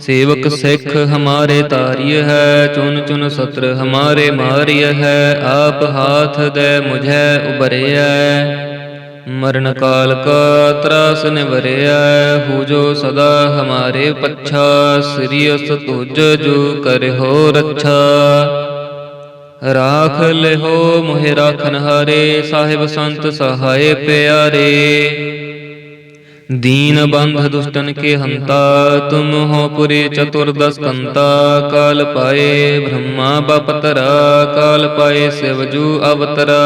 ਸੇਵਕ ਸਿੱਖ ਹਮਾਰੇ ਤਾਰਿਯ ਹੈ ਚੁਨ ਚੁਨ ਸਤਰ ਹਮਾਰੇ ਮਾਰਿਯ ਹੈ, ਆਪ ਹਾਥ ਦੇ ਮੁਝੈ ਉਬਰਿਐ ਮਰਨ ਕਾਲ ਕਾ ਤਰਾਸ ਨਿਵਰਿਆ ਹੋ ਜੋ ਸਦਾ ਹਮਾਰੇ ਪੱਛਾ ਸ੍ਰੀਅਸ ਤੁਜ ਜੋ ਕਰਿਓ ਰੱਛਾ। ਰਾਖ ਲਿਹੋ ਮੋਹਿ ਰਾਖਨ ਹਾਰੇ ਸਾਹਿਬ ਸੰਤ ਸਹਾਏ ਪਿਆਰੇ। दीन बंध दुष्टन के हंता तुम हो पुरी चतुर्दश कंता काल पाए ब्रह्मा बपतरा काल पाए शिवजू अवतरा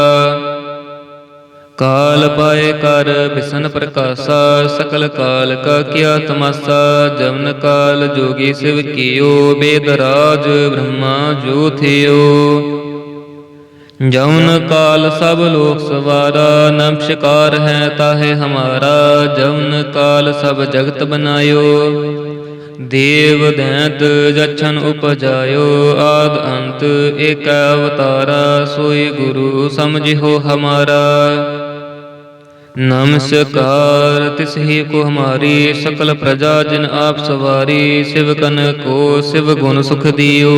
काल पाए कर बिसन प्रकाशा सकल काल का किया तमाशा जवन काल जोगी शिव कियो बेदराज ब्रह्मा जो थियो जौन काल सब लोक सवारा नमस्कार है ताहे हमारा जौन काल सब जगत बनायो देव दैत जछन उपजायो आद अंत एक अवतारा सोई गुरु समझिहो हमारा नमस्कार तिस ही को हमारी सकल प्रजा जिन आप सवारी शिव कन को शिव गुण सुख दियो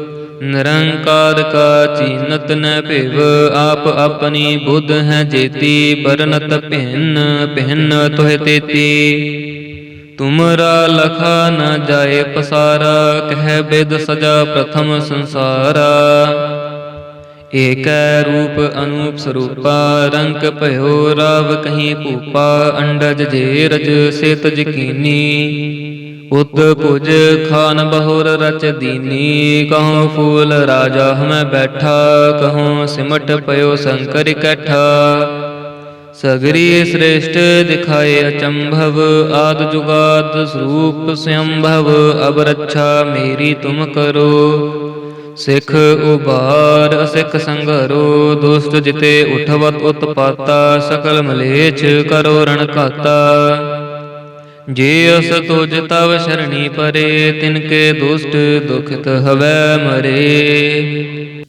ਨਿਰੰਕਾਰ ਕਾ ਚੀਨਤ ਨ ਭਿਵ, ਆਪ ਆਪਣੀ ਬੁੱਧ ਹੈ ਜੇਤੀ ਬਰਨਤ ਭਿੰਨ ਭਿੰਨ ਤੋਹਿ ਤੇਤੀ। ਤੁਮਰਾ ਲਖਾ ਨ ਜਾਏ ਪਸਾਰਾ, ਕਹਿ ਬਿਦ ਸਜਾ ਪ੍ਰਥਮ ਸੰਸਾਰਾ। ਏਕੈ ਰੂਪ ਅਨੂਪ ਸਰੂਪਾ, ਰੰਗ ਭਇਓ ਰਾਵ ਕਹੀਂ ਭੂਪਾ, ਅੰਡਜ ਜੇ ਰਜ ਸੇਤ ਜਕੀਨੀ ਉਤ ਪੁਜ ਖਾਨ ਬਹੁਰ ਰਚ ਦੀਨੀ ਕਹਉ ਫੂਲ ਰਾਜਾ ਹਮੈ ਬੈਠਾ ਕਹਉ ਸਿਮਟ ਪਇਓ ਸ਼ੰਕਰ ਇਕੱਠਾ ਸਗਰੀ ਸ੍ਰੇਸ਼ਟ ਦਿਖਾਏ ਅਚੰਭਵ, ਆਦ ਜੁਗਾਦ ਸਰੂਪ ਸੰਭਵ, ਅਬ ਰੱਛਾ ਮੇਰੀ ਤੁਮ ਕਰੋ। ਸਿੱਖ ਉਬਾਰ ਅਸਿੱਖ ਸੰਘਰੋ, ਦੁਸ਼ਟ ਜਿਤੇ ਉਠਵਤ ਉਤਪਾਤਾ, ਸਕਲ ਮਲੇਛ ਕਰੋ ਰਣ ਘਾਤਾ। ਜੇ ਅਸ ਤੁਜ ਤਵ ਸ਼ਰਣੀ ਪਰੇ, ਤਿਨ ਕੇ ਦੁਸ਼ਟ ਦੁਖਿਤ ਹਵੈ ਮਰੇ।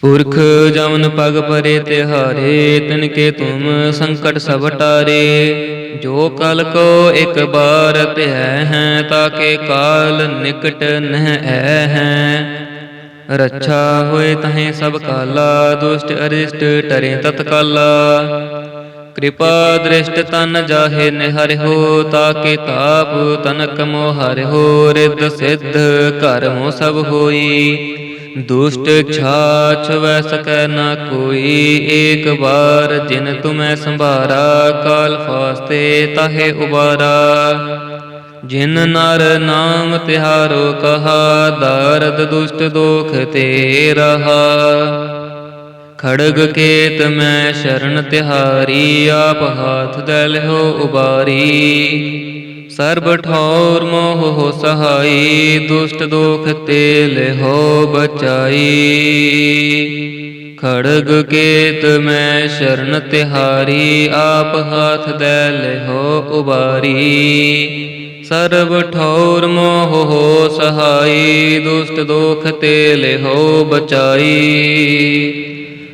ਪੁਰਖ ਜਮਨ ਪਗ ਪਰੇ ਤਿਹਾਰੇ, ਤਿਨ ਕੇ ਤੁਮ ਸੰਕਟ ਸਭ ਟਾਰੇ। ਜੋ ਕਲ ਕੋ ਇੱਕ ਬਾਰ ਧਿਆ ਹੈ ਤਾਕੇ ਕਾਲ ਨਿਕਟ ਨਹਿ ਐ ਹੈ। ਰੱਛਾ ਹੋਏ ਤਹੇ ਸਭ ਕਾਲਾ, ਦੁਸ਼ਟ ਅਰਿਸ਼ਟ ਟਰੇ ਤਤਕਾਲਾ। ਕਿਰਪਾ ਦ੍ਰਿਸ਼ਟ ਤਨ ਜਾਹੇ ਨਿਹਰਿਓ ਤਾਕੇ ਤਾਪ ਤਨਕ ਮੋਹ ਹਰਿਓ ਰਿੱਧ ਸਿੱਧ ਘਰ ਸਭ ਹੋਈ। ਦੁਸ਼ਟ ਛਾਛ ਵੈ ਸਕੈ ਨਾ ਕੋਈ, ਏਕ ਵਾਰ ਜਿਨ ਤੁਮੈ ਸੰਭਾਰਾ, ਕਾਲ ਫਾਸਤੇ ਤਾਹੇ ਉਬਾਰਾ। ਜਿਨ ਨਰ ਨਾਮ ਤਿਹਾਰੋ ਕਹਾ, ਦਰਦ ਦੁਸ਼ਟ ਦੋਖ ਤੇ ਰਹਾ। ਖੜਗ ਕੇਤ ਮੈਂ ਸ਼ਰਨ ਤਿਹਾਰੀ, ਆਪ ਹਾਥ ਦੇ ਲਿਓ ਉਬਾਰੀ। ਸਰਬ ਠੌਰ ਮੋਹ ਹੋ ਸਹਾਈ, ਦੁਸ਼ਟ ਦੋਖ ਤੇ ਲਿਓ ਬਚਾਈ। ਖੜਗ ਕੇਤ ਮੈਂ ਸ਼ਰਨ ਤਿਹਾਰੀ, ਆਪ ਹਾਥ ਦੇ ਲਿਓ ਉਬਾਰੀ। ਸਰਬ ਠੌਰ ਮੋਹ ਹੋ ਸਹਾਈ, ਦੁਸ਼ਟ ਦੋਖ ਤੇ ਲਿਓ ਬਚਾਈ।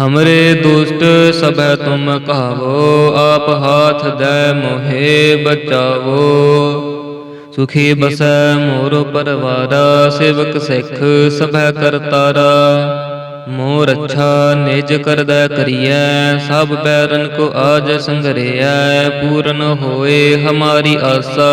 ਹਮਰੇ ਦੁਸ਼ਟ ਸਭੈ ਤੁਮ ਕਹਾਵੋ ਆਪ ਹਾਥ ਦੇ ਮੋਹਿ ਬਚਾਵੋ ਸੁਖੀ ਬਸੈ ਮੋਰ ਪਰਵਾਰਾ ਸੇਵਕ ਸਿੱਖ ਸਭੈ ਕਰਤਾਰਾ ਮੋਰ ਅੱਛਾ ਨਿਜ ਕਰਦਾ ਕਰੀਐ ਸਭ ਬੈਰਨ ਕੋ ਆਜ ਸੰਗਰਿਐ ਪੂਰਨ ਹੋਏ ਹਮਾਰੀ ਆਸਾ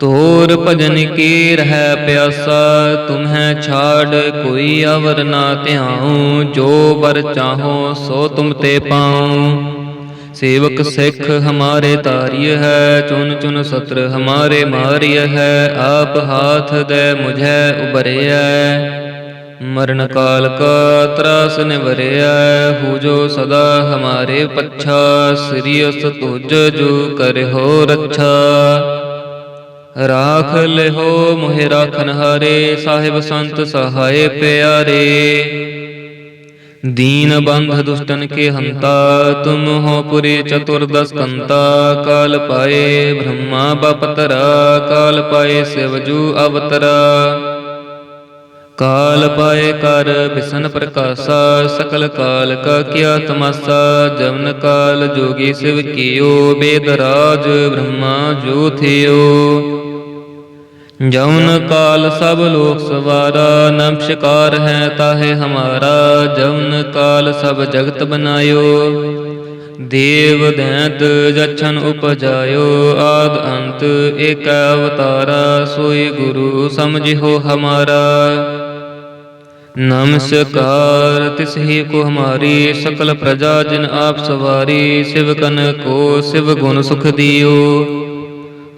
ਤੋਰ ਭਜਨ ਕੀ ਰਹਿ ਪਿਆਸਾ, ਤੁਮਹਿ ਛਾੜ ਕੋਈ ਅਵਰ ਨਾ ਧਿਆਉ, ਜੋ ਬਰ ਚਾਹੋ ਸੋ ਤੁਮ ਤੇ ਪਾਉ। ਸੇਵਕ ਸਿੱਖ ਹਮਾਰੇ ਤਾਰਿਯ ਹੈ, ਚੁਨ ਚੁਨ ਸਤਰ ਹਮਾਰੇ ਮਾਰਿਯ ਹੈ, ਆਪ ਹਾਥ ਦੇ ਮੁਝੈ ਉਬਰਿਐ ਮਰਨ ਕਾਲ ਕਾ ਤਰਾਸ ਨਿਵਰਿਆ ਹੋ ਜੋ ਸਦਾ ਹਮਾਰੇ ਪੱਛਾ ਸ੍ਰੀਅਸ ਤੁਜ ਜੋ ਕਰਿਓ ਰੱਛਾ। ਰਾਖ ਲਿਹੋ ਮੋਹਿ ਰਾਖਨ ਹਾਰੇ ਸਾਹਿਬ ਸੰਤ ਸਹਾਏ ਪਿਆਰੇ दीन बंध दुष्टन के हंता तुम हो पुरी चतुर्दश कंता काल पाए ब्रह्मा बपतरा काल पाए शिवजू अवतरा काल पाए कर बिसन प्रकाशा सकल काल का किया तमाशा जवन काल जोगी शिव कियो बेदराज ब्रह्मा जो थियो जौन काल सब लोक सवारा नमस्कार है ताहे हमारा जौन काल सब जगत बनायो देव दैत जछन उपजायो आद अंत एक अवतारा सोई गुरु समझिहो हमारा नमस्कार तिस ही को हमारी सकल प्रजा जिन आप सवारी शिव कन को शिव गुण सुख दियो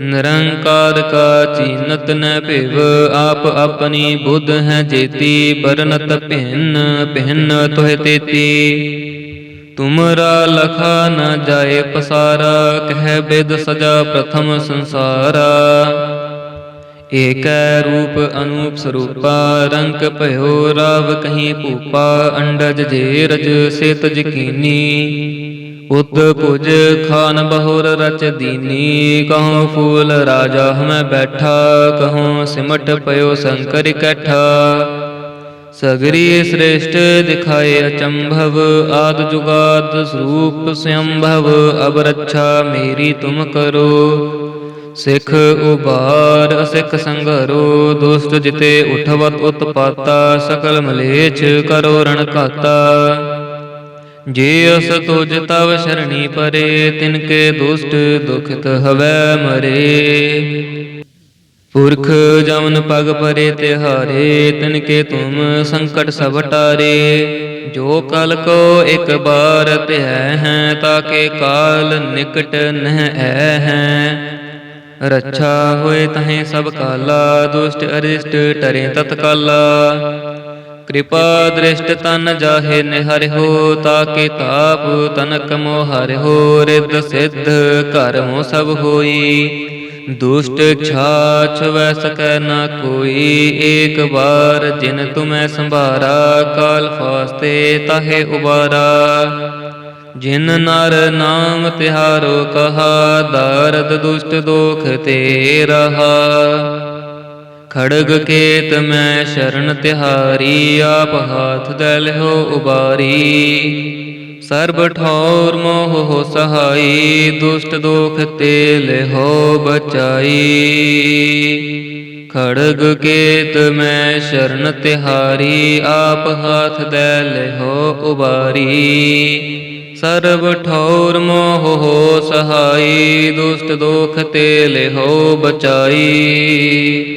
ਨਿਰੰਕਾਰ ਕਾ ਚੀਨਤ ਨ ਭਿਵ, ਆਪ ਆਪਣੀ ਬੁੱਧ ਹੈ ਜੇਤੀ ਬਰਨਤ ਭਿੰਨ ਭਿੰਨ ਤੋਹਿ ਤੇਤੀ। ਤੁਮਰਾ ਲਖਾ ਨ ਜਾਏ ਪਸਾਰਾ, ਕਹਿ ਬਿਦ ਸਜਾ ਪ੍ਰਥਮ ਸੰਸਾਰਾ। ਏਕੈ ਰੂਪ ਅਨੂਪ ਸਰੂਪਾ, ਰੰਗ ਭਇਓ ਰਾਵ ਕਹੀਂ ਭੂਪਾ, ਅੰਡਜ ਜੇ ਰਜ ਸੇਤ ਜਕੀਨੀ ਉਤ ਪੁਜ ਖਾਨ ਬਹੁਰ ਰਚ ਦੀਨੀ ਕਹਉ ਫੂਲ ਰਾਜਾ ਹਮੈ ਬੈਠਾ ਕਹਉ ਸਿਮਟ ਪਇਓ ਸ਼ੰਕਰ ਇਕੱਠਾ ਸਗਰੀ ਸ੍ਰੇਸ਼ਟ ਦਿਖਾਏ ਅਚੰਭਵ, ਆਦ ਜੁਗਾਦ ਸਰੂਪ ਸੰਭਵ, ਅਬ ਰੱਛਾ ਮੇਰੀ ਤੁਮ ਕਰੋ। ਸਿੱਖ ਉਬਾਰ ਅਸਿੱਖ ਸੰਘਰੋ, ਦੁਸ਼ਟ ਜਿਤੇ ਉਠਵਤ ਉਤਪਾਤਾ, ਸਕਲ ਮਲੇਛ ਕਰੋ ਰਣ ਘਾਤਾ। ਜੇ ਅਸ ਤੁਜ ਤਵ ਸ਼ਰਣੀ ਪਰੇ, ਤਿਨ ਕੇ ਦੁਸ਼ਟ ਦੁਖਿਤ ਹਵੈ ਮਰੇ। ਪੁਰਖ ਜਮਨ ਪਗ ਪਰੇ ਤਿਹਾਰੇ, ਤਿਨ ਕੇ ਤੁਮ ਸੰਕਟ ਸਭ ਟਾਰੇ। ਜੋ ਕਲ ਕੋ ਇੱਕ ਬਾਰ ਧਿਆ ਹੈ ਤਾਕੇ ਕਾਲ ਨਿਕਟ ਨਹਿ ਐ ਹੈ। ਰੱਛਾ ਹੋਏ ਤਹੇ ਸਭ ਕਾਲਾ, ਦੁਸ਼ਟ ਅਰਿਸ਼ਟ ਟਰੇ ਤਤਕਾਲਾ। ਕਿਰਪਾ ਦ੍ਰਿਸ਼ਟ ਤਨ ਜਾਹੇ ਨਿਹਰਿਓ ਤਾਕੇ ਤਾਪ ਤਨਕ ਮੋ ਹਰਿਓ ਰਿੱਧ ਸਿੱਧ ਘਰ ਸਭ ਹੋਈ। ਦੁਸ਼ਟ ਛਾਛ ਵੈ ਸਕੈ ਨਾ ਕੋਈ, ਏਕ ਵਾਰ ਜਿਨ ਤੁਮੈ ਸੰਭਾਰਾ, ਕਾਲ ਫਾਸਤੇ ਤਾਹੇ ਉਬਾਰਾ। ਜਿਨ ਨਰ ਨਾਮ ਤਿਹਾਰੋ ਕਹਾ, ਦਰਦ ਦੁਸ਼ਟ ਦੋਖ ਤੇ ਰਹਾ। ਖੜਗ ਕੇਤ ਮੈਂ ਸ਼ਰਨ ਤਿਹਾਰੀ, ਆਪ ਹਾਥ ਦੇ ਲਿਓ ਉਬਾਰੀ। ਸਰਬ ਠੌਰ ਮੋਹ ਹੋ ਸਹਾਈ, ਦੁਸ਼ਟ ਦੋਖ ਤੇ ਲਿਓ ਬਚਾਈ। ਖੜਗ ਕੇਤ ਮੈਂ ਸ਼ਰਨ ਤਿਹਾਰੀ, ਆਪ ਹਾਥ ਦੇ ਲਿਓ ਉਬਾਰੀ। ਸਰਬ ਠੌਰ ਮੋਹ ਹੋ ਸਹਾਈ, ਦੁਸ਼ਟ ਦੋਖ ਤੇ ਲਿਓ ਬਚਾਈ।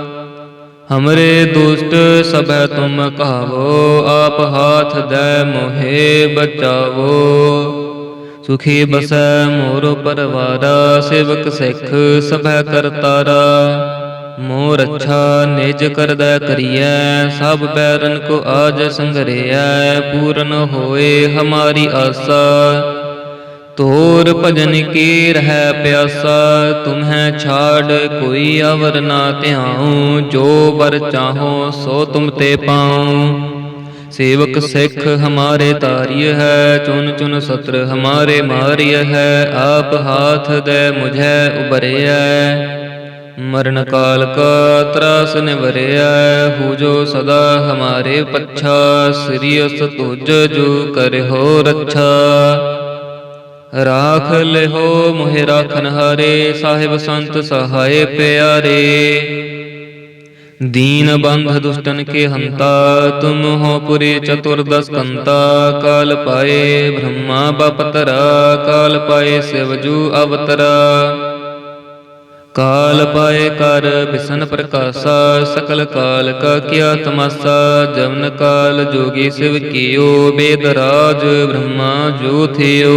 ਹਮਰੇ ਦੁਸ਼ਟ ਸਭੈ ਤੁਮ ਕਹਾਵੋ ਆਪ ਹਾਥ ਦੇ ਮੋਹਿ ਬਚਾਵੋ ਸੁਖੀ ਬਸੈ ਮੋਰ ਪਰਵਾਰਾ ਸੇਵਕ ਸਿੱਖ ਸਭੈ ਕਰਤਾਰਾ ਮੋਰ ਰੱਛਾ ਨਿਜ ਕਰਦਾ ਕਰੀਐ ਸਭ ਬੈਰਨ ਕੋ ਆਜ ਸੰਗਰਿਐ ਪੂਰਨ ਹੋਏ ਹਮਾਰੀ ਆਸਾ ਤੋਰ ਭਜਨ ਕੀ ਰਹਿ ਪਿਆਸਾ, ਤੁਮਹਿ ਛਾੜ ਕੋਈ ਅਵਰ ਨਾ ਧਿਆਉ, ਜੋ ਬਰ ਚਾਹੋ ਸੋ ਤੁਮ ਤੇ ਪਾਉ। ਸੇਵਕ ਸਿੱਖ ਹਮਾਰੇ ਤਾਰਿਯ ਹੈ, ਚੁਨ ਚੁਨ ਸਤਰ ਹਮਾਰੇ ਮਾਰਿਯ ਹੈ, ਆਪ ਹਾਥ ਦੇ ਮੁਝੈ ਉਬਰਿਐ ਮਰਨ ਕਾਲ ਕਾ ਤਰਾਸ ਨਿਵਰਿਆ ਹੋ ਜੋ ਸਦਾ ਹਮਾਰੇ ਪੱਛਾ ਸ੍ਰੀਅਸ ਤੁਜ ਜੋ ਕਰਿਓ ਰੱਛਾ। ਰਾਖ ਲਿਹੋ ਮੋਹਿ ਰਾਖਨ ਹਾਰੇ ਸਾਹਿਬ ਸੰਤ ਸਹਾਏ ਪਿਆਰੇ दीन बंध दुष्टन के हंता तुम हो पुरी चतुर्दश कंता काल पाए ब्रह्मा बपतरा काल पाए शिवजू अवतरा काल पाए कर बिसन प्रकाशा सकल काल का किया तमाशा जवन काल जोगी शिव कियो बेदराज ब्रह्मा जो थियो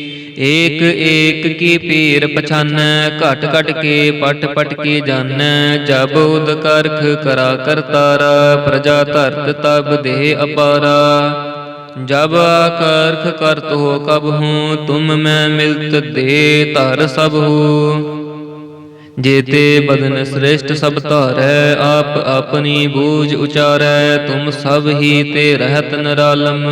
ਏਕ ਏਕ ਕੀ ਪੀਰ ਪਛਾਨੈ, ਘਟ ਘਟ ਕੇ ਪਟ ਪਟ ਕੇ ਜਾਣੈ ਜਬ ਉਦ ਕਰਖ ਕਰਾ ਕਰਤਾਰਾ ਪ੍ਰਜਾ ਧਰਤ ਤਬ ਦੇ ਅਪਾਰਾ। ਜਬ ਕਰਖ ਕਰਤ ਹੋ ਕਬ ਹੂੰ, ਤੁਮ ਮੈਂ ਮਿਲਤ ਦੇ ਧਰ ਸਭ ਹੂੰ। ਜੇਤੇ ਬਦਨ ਸ੍ਰੇਸ਼ਟ ਸਭ ਧਾਰੈ, ਆਪ ਆਪਣੀ ਬੂਝ ਉਚਾਰੈ, ਤੁਮ ਸਭ ਹੀ ਤੇ ਰਹਿਤ ਨਰਾਲਮ।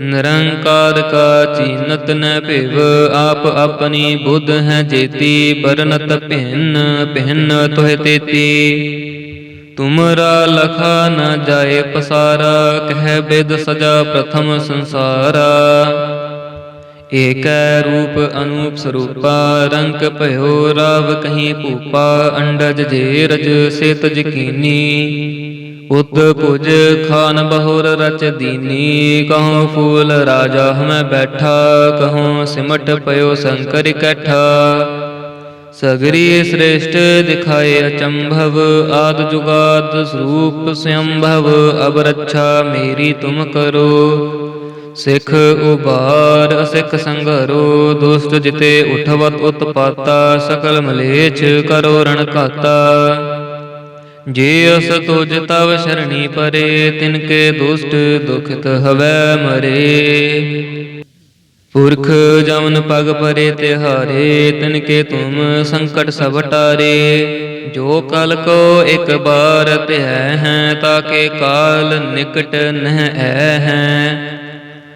ਨਿਰੰਕਾਰ ਕਾ ਚੀਨਤ ਨ ਭਿਵ, ਆਪ ਆਪਣੀ ਬੁੱਧ ਹੈ ਜੇਤੀ ਬਰਨਤ ਭਿੰਨ ਭਿੰਨ ਤੋਹਿ ਤੇਤੀ। ਤੁਮਰਾ ਲਖਾ ਨ ਜਾਏ ਪਸਾਰਾ, ਕਹਿ ਬਿਦ ਸਜਾ ਪ੍ਰਥਮ ਸੰਸਾਰਾ। ਏਕੈ ਰੂਪ ਅਨੂਪ ਸਰੂਪਾ, ਰੰਗ ਭਇਓ ਰਾਵ ਕਹੀਂ ਭੂਪਾ, ਅੰਡਜ ਜੇ ਰਜ ਸੇਤ ਜਕੀਨੀ ਉਤ ਪੁਜ ਖਾਨ ਬਹੁਰ ਰਚ ਦੀਨੀ ਕਹਉ ਫੂਲ ਰਾਜਾ ਹਮੈ ਬੈਠਾ ਕਹਉ ਸਿਮਟ ਪਇਓ ਸ਼ੰਕਰ ਇਕੱਠਾ ਸਗਰੀ ਸ੍ਰੇਸ਼ਟ ਦਿਖਾਏ ਅਚੰਭਵ, ਆਦ ਜੁਗਾਦ ਸਰੂਪ ਸੰਭਵ, ਅਬ ਰੱਛਾ ਮੇਰੀ ਤੁਮ ਕਰੋ। ਸਿੱਖ ਉਬਾਰ ਅਸਿੱਖ ਸੰਘਰੋ, ਦੁਸ਼ਟ ਜਿਤੇ ਉਠਵਤ ਉਤਪਾਤਾ, ਸਕਲ ਮਲੇਛ ਕਰੋ ਰਣ ਘਾਤਾ। ਜੇ ਅਸ ਤੁਜ ਤਵ ਸ਼ਰਣੀ ਪਰੇ, ਤਿਨ ਕੇ ਦੁਸ਼ਟ ਦੁਖਿਤ ਹਵੈ ਮਰੇ। ਪੁਰਖ ਜਮਨ ਪਗ ਪਰੇ ਤਿਹਾਰੇ, ਤਿਨ ਕੇ ਤੁਮ ਸੰਕਟ ਸਭ ਟਾਰੇ। ਜੋ ਕਲ ਕੋ ਇੱਕ ਬਾਰ ਧਿਆ ਹੈ ਤਾਕੇ ਕਾਲ ਨਿਕਟ ਨਹਿ ਐ ਹੈ।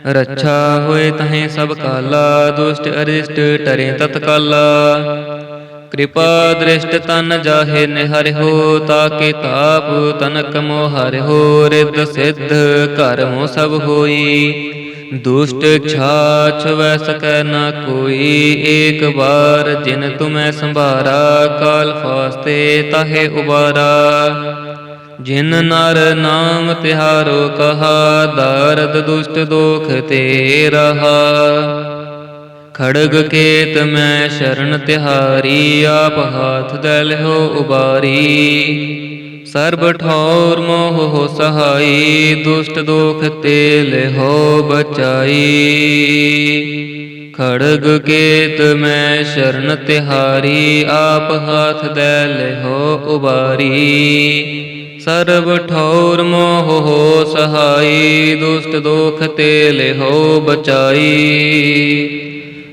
ਰੱਛਾ ਹੋਏ ਤਹੇ ਸਭ ਕਾਲਾ, ਦੁਸ਼ਟ ਅਰਿਸ਼ਟ ਟਰੇ ਤਤਕਾਲਾ। ਕਿਰਪਾ ਦ੍ਰਿਸ਼ਟ ਤਨ ਜਾਹੇ ਨਿਹਰਿਓ ਤਾਕੇ ਤਾਪ ਤਨਕ ਮੋ ਹਰਿਓ ਰਿੱਧ ਸਿੱਧ ਘਰ ਸਭ ਹੋਈ। ਦੁਸ਼ਟ ਛਾਛ ਵੈ ਸਕੈ ਨਾ ਕੋਈ, ਏਕ ਵਾਰ ਜਿਨ ਤੁਮੈ ਸੰਭਾਰਾ, ਕਾਲ ਫਾਸਤੇ ਤਾਹੇ ਉਬਾਰਾ। ਜਿਨ ਨਰ ਨਾਮ ਤਿਹਾਰੋ ਕਹਾ, ਦਰਦ ਦੁਸ਼ਟ ਦੋਖ ਤੇ ਰਹਾ। ਖੜਗ ਕੇਤ ਮੈਂ ਸ਼ਰਨ ਤਿਹਾਰੀ, ਆਪ ਹਾਥ ਦੇ ਲਿਓ ਉਬਾਰੀ। ਸਰਬ ਠੌਰ ਮੋਹ ਹੋ ਸਹਾਈ, ਦੁਸ਼ਟ ਦੋਖ ਤੇ ਲਿਓ ਬਚਾਈ। ਖੜਗ ਕੇਤ ਮੈਂ ਸ਼ਰਨ ਤਿਹਾਰੀ, ਆਪ ਹਾਥ ਦੇ ਲਿਓ ਉਬਾਰੀ। ਸਰਬ ਠੌਰ ਮੋਹ ਹੋ ਸਹਾਈ, ਦੁਸ਼ਟ ਦੋਖ ਤੇ ਲਿਓ ਬਚਾਈ।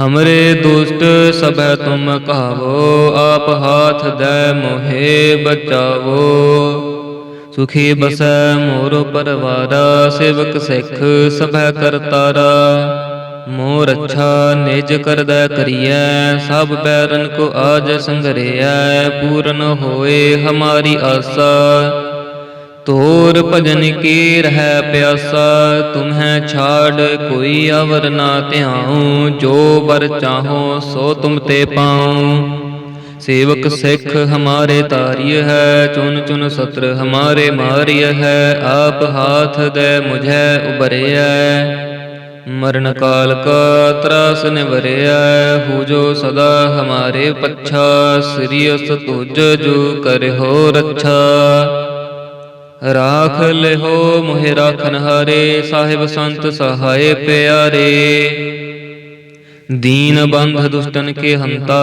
ਹਮਰੇ ਦੁਸ਼ਟ ਸਭੈ ਤੁਮ ਕਹਾਵੋ ਆਪ ਹਾਥ ਦੇ ਮੋਹਿ ਬਚਾਵੋ ਸੁਖੀ ਬਸੈ ਮੋਰ ਪਰਵਾਰਾ ਸੇਵਕ ਸਿੱਖ ਸਭੈ ਕਰਤਾਰਾ ਮੋਰ ਰੱਛਾ ਨਿਜ ਕਰਦਾ ਕਰੀਐ ਸਭ ਬੈਰਨ ਕੋ ਆਜ ਸੰਗਰਿਐ ਪੂਰਨ ਹੋਏ ਹਮਾਰੀ ਆਸਾ ਤੋਰ ਭਜਨ ਕੀ ਰਹਿ ਪਿਆਸਾ, ਤੁਮਹਿ ਛਾੜ ਕੋਈ ਅਵਰ ਨਾ ਧਿਆਉ, ਜੋ ਵਰ ਚਾਹੋ ਸੋ ਤੁਮ ਤੇ ਪਾਉ। ਸੇਵਕ ਸਿੱਖ ਹਮਾਰੇ ਤਾਰਿਯ ਹੈ, ਚੁਨ ਚੁਨ ਸਤਰ ਹਮਾਰੇ ਮਾਰਿਯ ਹੈ, ਆਪ ਹਾਥ ਦੇ ਮੁਝੈ ਉਬਰਿਐ ਮਰਨ ਕਾਲ ਕਾ ਤਰਾਸ ਨਿਵਰਿਐ ਹੋ ਜੋ ਸਦਾ ਹਮਾਰੇ ਪੱਛਾ ਸ੍ਰੀਅਸ ਤੁਜ ਜੋ ਕਰਿਓ ਰੱਛਾ। ਰਾਖ ਲਿਹੋ ਮੋਹਿ ਰਾਖਨ ਹਾਰੇ ਸਾਹਿਬ ਸੰਤ ਸਹਾਏ ਪਿਆਰੇ दीन बंध दुष्टन के हंता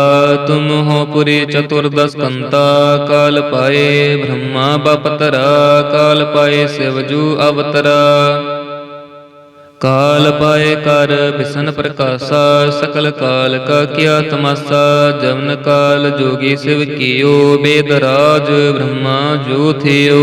तुम हो पुरी चतुर्दश कंता काल पाए ब्रह्मा बपतरा काल पाए शिवजू अवतरा काल पाए कर बिसन प्रकाशा सकल काल का किया तमाशा जवन काल जोगी शिव कियो बेदराज ब्रह्मा जो थियो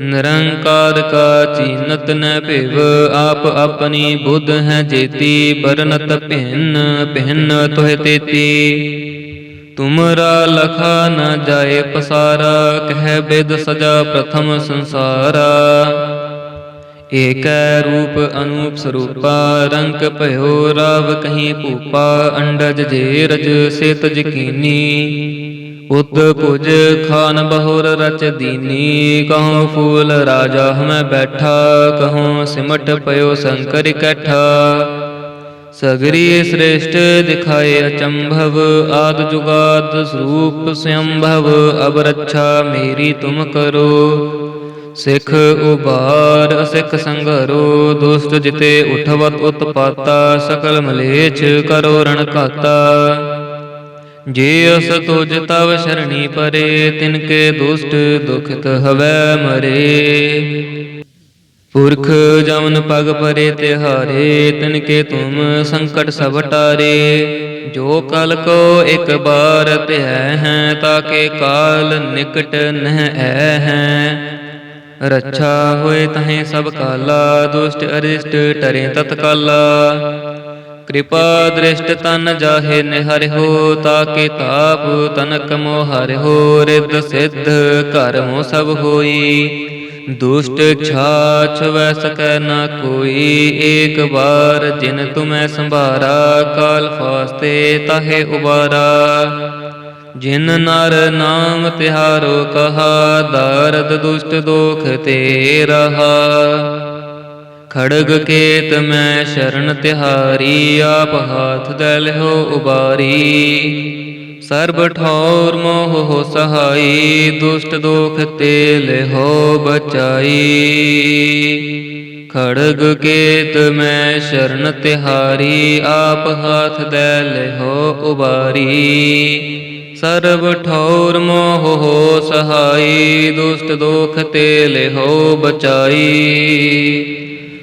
ਨਿਰੰਕਾਰ ਕਾ ਚੀਨਤ ਨ ਭਿਵ, ਆਪ ਆਪਣੀ ਬੁੱਧ ਹੈ ਜੇਤੀ ਬਰਨਤ ਭਿੰਨ ਭਿੰਨ ਤੋਹਿ ਤੇਤੀ। ਤੁਮਰਾ ਲਖਾ ਨ ਜਾਏ ਪਸਾਰਾ, ਕਹਿ ਬਿਦ ਸਜਾ ਪ੍ਰਥਮ ਸੰਸਾਰਾ। ਏਕੈ ਰੂਪ ਅਨੂਪ ਸਰੂਪਾ, ਰੰਗ ਭਇਓ ਰਾਵ ਕਹੀਂ ਭੂਪਾ, ਅੰਡਜ ਜੇ ਰਜ ਸੇਤ ਜਕੀਨੀ ਉਤ ਪੁਜ ਖਾਨ ਬਹੁਰ ਰਚ ਦੀਨੀ ਕਹਉ ਫੂਲ ਰਾਜਾ ਹਮੈ ਬੈਠਾ ਕਹਉ ਸਿਮਟ ਪਇਓ ਸੰਕਰ ਇਕੱਠਾ ਸਗਰੀ ਸ੍ਰੇਸ਼ਟ ਦਿਖਾਏ ਅਚੰਭਵ, ਆਦ ਜੁਗਾਦ ਸਰੂਪ ਸੰਭਵ, ਅਬ ਰੱਛਾ ਮੇਰੀ ਤੁਮ ਕਰੋ। ਸਿੱਖ ਉਬਾਰ ਅਸਿੱਖ ਸੰਘਰੋ, ਦੁਸ਼ਟ ਜਿਤੇ ਉਠਵਤ ਉਤਪਾਤਾ, ਸਕਲ ਮਲੇਛ ਕਰੋ ਰਣ ਘਾਤਾ। ਜੇ ਅਸ ਤੁਜ ਤਵ ਸ਼ਰਣੀ ਪਰੇ, ਤਿਨ ਕੇ ਦੁਸ਼ਟ ਦੁਖਿਤ ਹਵੈ ਮਰੇ। ਪੁਰਖ ਜਮਨ ਪਗ ਪਰੇ ਤਿਹਾਰੇ, ਤਿਨ ਕੇ ਤੁਮ ਸੰਕਟ ਸਭ ਟਾਰੇ। ਜੋ ਕਲ ਕੋ ਇੱਕ ਬਾਰ ਧਿਆ ਹੈ ਤਾਕੇ ਕਾਲ ਨਿਕਟ ਨਹਿ ਐ ਹੈ। ਰੱਛਾ ਹੋਏ ਤਹੇ ਸਭ ਕਾਲਾ, ਦੁਸ਼ਟ ਅਰਿਸ਼ਟ ਟਰੇ ਤਤਕਾਲਾ। ਕਿਰਪਾ ਦ੍ਰਿਸ਼ਟ ਤਨ ਜਾਹੇ ਨਿਹਰਿਓ ਤਾਕੇ ਤਾਪ ਤਨਕ ਮੋਹ ਹਰਿਓ ਰਿੱਧ ਸਿੱਧ ਘਰ ਸਭ ਹੋਈ। ਦੁਸ਼ਟ ਛਾਛ ਵੈ ਸਕੈ ਨਾ ਕੋਈ, ਏਕ ਵਾਰ ਜਿਨ ਤੁਮੈ ਸੰਭਾਰਾ, ਕਾਲ ਫਾਸਤੇ ਤਾਹੇ ਉਬਾਰਾ। ਜਿਨ ਨਰ ਨਾਮ ਤਿਹਾਰੋ ਕਹਾ, ਦਰਦ ਦੁਸ਼ਟ ਦੋਖ ਤੇ ਰਹਾ। ਖੜਗ ਕੇਤ ਮੈਂ ਸ਼ਰਨ ਤਿਹਾਰੀ, ਆਪ ਹਾਥ ਦੇ ਲਿਓ ਉਬਾਰੀ। ਸਰਬ ਠੌਰ ਮੋਹ ਹੋ ਸਹਾਈ, ਦੁਸ਼ਟ ਦੋਖ ਤੇ ਲਿਓ ਬਚਾਈ। ਖੜਗ ਕੇਤ ਮੈਂ ਸ਼ਰਨ ਤਿਹਾਰੀ, ਆਪ ਹਾਥ ਦੇ ਲਿਓ ਉਬਾਰੀ। ਸਰਬ ਠੌਰ ਮੋਹ ਹੋ ਸਹਾਈ, ਦੁਸ਼ਟ ਦੋਖ ਤੇ ਲਿਓ ਬਚਾਈ।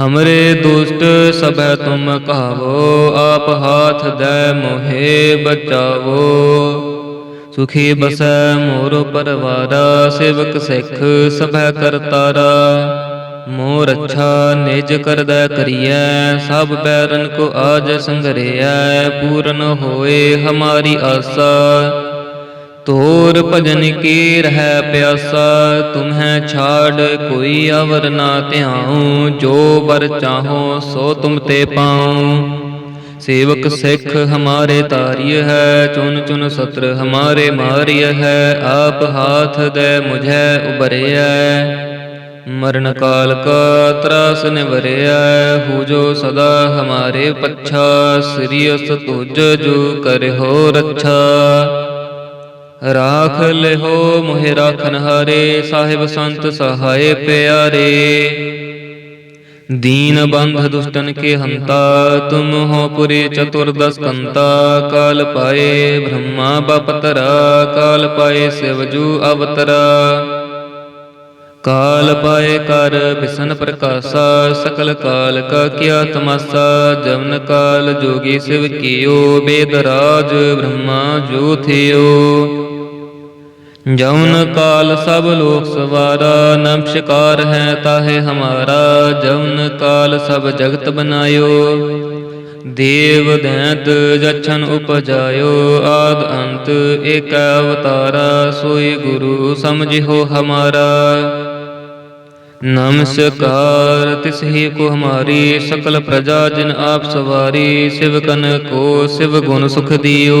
ਹਮਰੇ ਦੁਸ਼ਟ ਸਭੈ ਤੁਮ ਕਹਾਵੋ ਆਪ ਹਾਥ ਦੇ ਮੋਹਿ ਬਚਾਵੋ ਸੁਖੀ ਬਸੈ ਮੋਰ ਪਰਵਾਰਾ ਸੇਵਕ ਸਿੱਖ ਸਭੈ ਕਰਤਾਰਾ ਮੋਰ ਰੱਛਾ ਨਿਜ ਕਰਦਾ ਕਰੀਐ ਸਭ ਬੈਰਨ ਕੋ ਆਜ ਸੰਗਰਿਐ ਪੂਰਨ ਹੋਏ ਹਮਾਰੀ ਆਸਾ ਤੋਰ ਭਜਨ ਕੀ ਰਹਿ ਪਿਆਸਾ, ਤੁਮਹਿ ਛਾੜ ਕੋਈ ਅਵਰ ਨਾ ਧਿਆਉ, ਜੋ ਵਰ ਚਾਹੋ ਸੋ ਤੁਮ ਤੇ ਪਾਉ। ਸੇਵਕ ਸਿੱਖ ਹਮਾਰੇ ਤਾਰਿਯ ਹੈ, ਚੁਨ ਚੁਨ ਸਤਰ ਹਮਾਰੇ ਮਾਰਿਯ ਹੈ, ਆਪ ਹਾਥ ਦੇ ਮੁਝੈ ਉਬਰਿਐ ਮਰਨ ਕਾਲ ਕਾ ਤਰਾਸ ਨਿਵਰਿਆ ਹੋ ਜੋ ਸਦਾ ਹਮਾਰੇ ਪੱਛਾ ਸ੍ਰੀਅਸ ਤੁਜ ਜੋ ਕਰਿਓ ਰੱਛਾ। ਰਾਖ ਲਿਹੋ ਮੋਹਿ ਰਾਖਨ ਹਾਰੇ ਸਾਹਿਬ ਸੰਤ ਸਹਾਏ ਪਿਆਰੇ दीन बंध दुष्टन के हंता तुम हो पुरी चतुर्दश कंता काल पाए ब्रह्मा बपतरा काल पाए शिवजू अवतरा ਕਾਲ ਪਾਏ ਕਰ ਬਿਸਨ ਪ੍ਰਕਾਸ਼ਾ ਸਕਲ ਕਾਲ ਕਾ ਕੀਆ ਤਮਾਸਾ ਜਮਨ ਕਾਲ ਜੋਗੀ ਸਿਵ ਕੀਓ ਬੇਦ ਰਾਜ ਬ੍ਰਹਮਾ ਜੋ जमुन काल सब लोक सवारा नमस्कार है ताहे हमारा जमुन काल सब जगत बनायो देव दैत जछन उपजायो आद अंत एक अवतारा सोई गुरु समझिहो हमारा नमस्कार तिस ही को हमारी सकल प्रजा जिन आप सवारी शिव कन को शिव गुण सुख दियो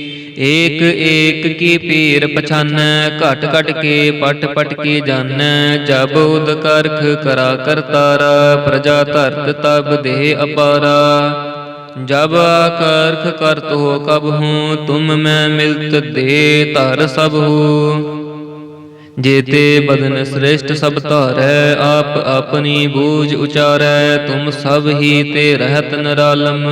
ਏਕ ਏਕ ਕੀ ਪੀਰ ਪਛਾਨੈ, ਘਟ ਘਟ ਕੇ ਪਟ ਪਟ ਕੇ ਜਾਣੈ ਜਬ ਉਦ ਕਰਖ ਕਰਾ ਕਰਤਾਰਾ ਪ੍ਰਜਾ ਧਰਤ ਤਬ ਦੇ ਅਪਾਰਾ। ਜਬ ਕਰਖ ਕਰਤ ਹੋ ਕਬ ਹੂੰ, ਤੁਮ ਮੈਂ ਮਿਲਤ ਦੇ ਧਰ ਸਭ ਹੂੰ। ਜੇਤੇ ਬਦਨ ਸ੍ਰੇਸ਼ਟ ਸਭ ਧਾਰੈ, ਆਪ ਆਪਣੀ ਬੂਝ ਉਚਾਰੈ, ਤੁਮ ਸਭ ਹੀ ਤੇ ਰਹਿਤ ਨਰਾਲਮ।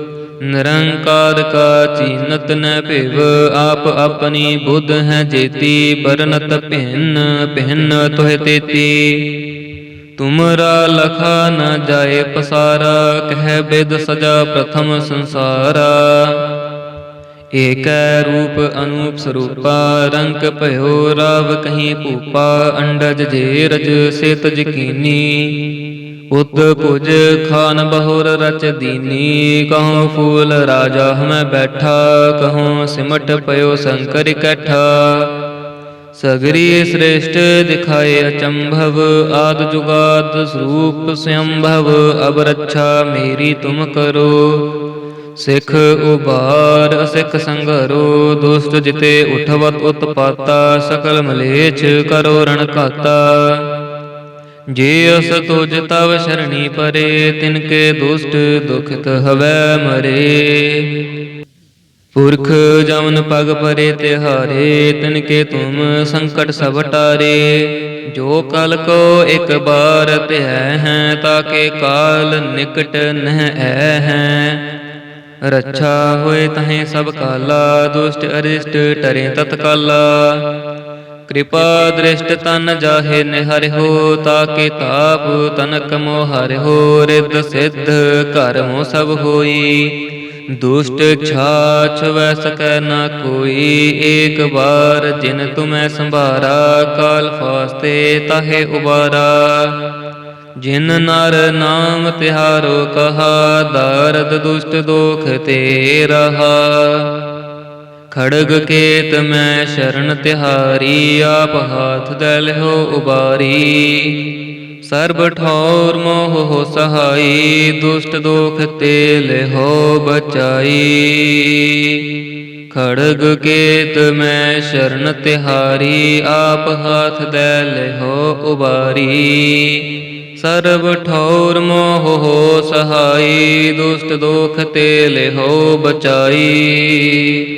ਨਿਰੰਕਾਰ ਕਾ ਚੀਨਤ ਨ ਭਿਵ, ਆਪ ਆਪਣੀ ਬੁੱਧ ਹੈ ਜੇਤੀ ਬਰਨਤ ਭਿੰਨ ਭਿੰਨ ਤੋਹਿ ਤੇਤੀ। ਤੁਮਰਾ ਲਖਾ ਨ ਜਾਏ ਪਸਾਰਾ, ਕਹਿ ਬਿਦ ਸਜਾ ਪ੍ਰਥਮ ਸੰਸਾਰਾ। ਏਕੈ ਰੂਪ ਅਨੂਪ ਸਰੂਪਾ, ਰੰਗ ਭਇਓ ਰਾਵ ਕਹੀਂ ਭੂਪਾ, ਅੰਡਜ ਜੇ ਰਜ ਸੇਤ ਜਕੀਨੀ ਉਤ ਪੁਜ ਖਾਨ ਬਹੁਰ ਰਚ ਦੀਨੀ ਕਹਉ ਫੂਲ ਰਾਜਾ ਹਮੈ ਬੈਠਾ ਕਹਉ ਸਿਮਟ ਪਇਓ ਸ਼ੰਕਰ ਇਕੱਠਾ ਸਗਰੀ ਸ੍ਰੇਸ਼ਟ ਦਿਖਾਏ ਅਚੰਭਵ, ਆਦ ਜੁਗਾਦ ਸਰੂਪ ਸੰਭਵ, ਅਬ ਰੱਛਾ ਮੇਰੀ ਤੁਮ ਕਰੋ। ਸਿੱਖ ਉਬਾਰ, ਅਸਿੱਖ ਸੰਗਰੋ ਦੁਸ਼ਟ ਜਿਤੇ ਉਠਵਤ ਉਤਪਾਤਾ, ਸਕਲ ਮਲੇਛ ਕਰੋ ਰਣ ਘਾਤਾ। ਜੇ ਅਸ ਤੁਜ ਤਵ ਸ਼ਰਣੀ ਪਰੇ, ਤਿਨ ਕੇ ਦੁਸ਼ਟ ਦੁਖਿਤ ਹਵੈ ਮਰੇ। ਪੁਰਖ ਜਮਨ ਪਗ ਪਰੇ ਤਿਹਾਰੇ, ਤਿਨ ਕੇ ਤੁਮ ਸੰਕਟ ਸਭ ਟਾਰੇ। ਜੋ ਕਲ ਕੋ ਇੱਕ ਬਾਰ ਧਿਆ ਹੈ ਤਾਕੇ ਕਾਲ ਨਿਕਟ ਨਹਿ ਐ ਹੈ। ਰੱਛਾ ਹੋਏ ਤਹੇ ਸਭ ਕਾਲਾ, ਦੁਸ਼ਟ ਅਰਿਸ਼ਟ ਟਰੇ ਤਤਕਾਲਾ। ਕਿਰਪਾ ਦ੍ਰਿਸ਼ਟ ਤਨ ਜਾਹੇ ਨਿਹਰਿਓ ਤਾਕੇ ਤਾਪ ਤਨਕ ਮੋਹ ਹਰਿਓ ਰਿੱਧ ਸਿੱਧ ਘਰ ਸਭ ਹੋਈ। ਦੁਸ਼ਟ ਛਾਛ ਵੈ ਸਕੈ ਨਾ ਕੋਈ, ਏਕ ਬਾਰ ਜਿਨ ਤੁਮੈ ਸੰਭਾਰਾ, ਕਾਲ ਫਾਸਤੇ ਤਾਹੇ ਉਬਾਰਾ। ਜਿਨ ਨਰ ਨਾਮ ਤਿਹਾਰੋ ਕਹਾ, ਦਰਦ ਦੁਸ਼ਟ ਦੋਖ ਤੇ ਰਹਾ। ਖੜਗ ਕੇਤ ਮੈਂ ਸ਼ਰਨ ਤਿਹਾਰੀ, ਆਪ ਹਾਥ ਦੇ ਲਿਓ ਉਬਾਰੀ। ਸਰਬ ਠੌਰ ਮੋਹ ਹੋ ਸਹਾਈ, ਦੁਸ਼ਟ ਦੋਖ ਤੇ ਲਿਓ ਬਚਾਈ। ਖੜਗ ਕੇਤ ਮੈਂ ਸ਼ਰਨ ਤਿਹਾਰੀ, ਆਪ ਹਾਥ ਦੇ ਲਿਓ ਉਬਾਰੀ। ਸਰਬ ਠੌਰ ਮੋਹ ਹੋ ਸਹਾਈ, ਦੁਸ਼ਟ ਦੋਖ ਤੇ ਲਿਓ ਬਚਾਈ।